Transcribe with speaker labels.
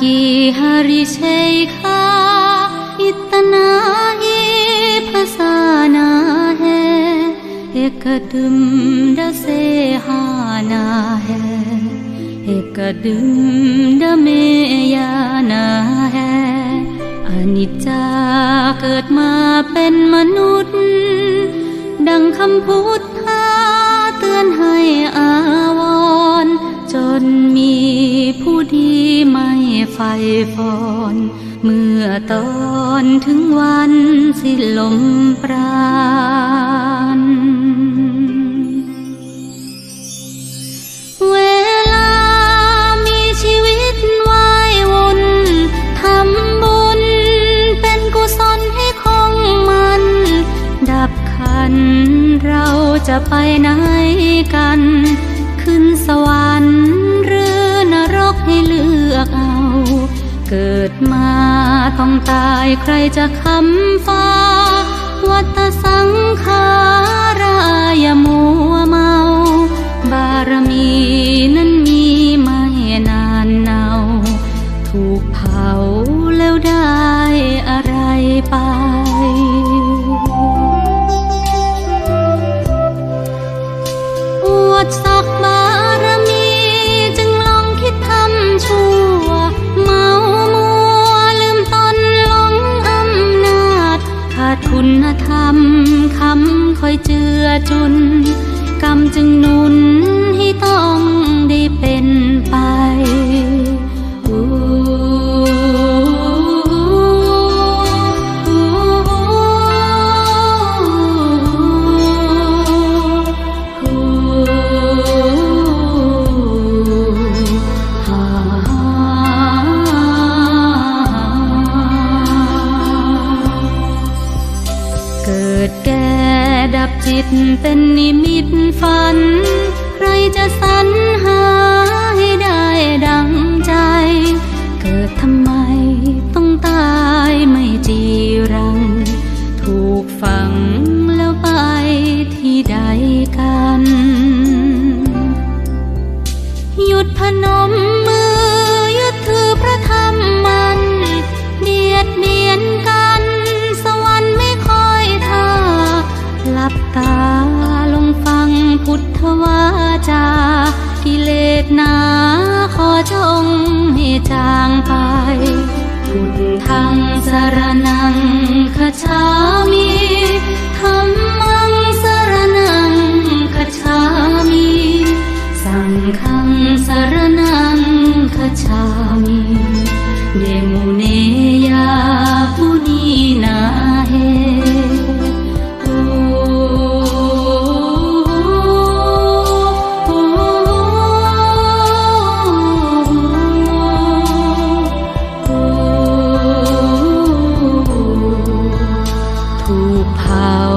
Speaker 1: की हरिशेखा इतना ही फसाना है एक कदम से हाना है एक कदम में याना है อนิจจาเกิดมาเป็นมนุษย์ ดังคำพุท ไฟฟอน เมื่อตอนถึงวันสิ้นลมปราณเวลามีชีวิตวายวนทำบุญเป็นกุศลให้คงมัน ดับขันเราจะไปไหนกัน ขึ้นสวรรค์ เกิดมาต้องตายใครจะคำฟ้า วัตสังขารายมัวเมา บารมีนั้นมีไม่นานเนาถูกเผา คุณธรรมคำคอยเจือจุน กรรมจึงนุนให้ต้องได้เป็น จิตเป็นนิมิตฝัน ทธวาจากิเลสหนาขอจงให้จางไป พุทธังสรนังคชา 跑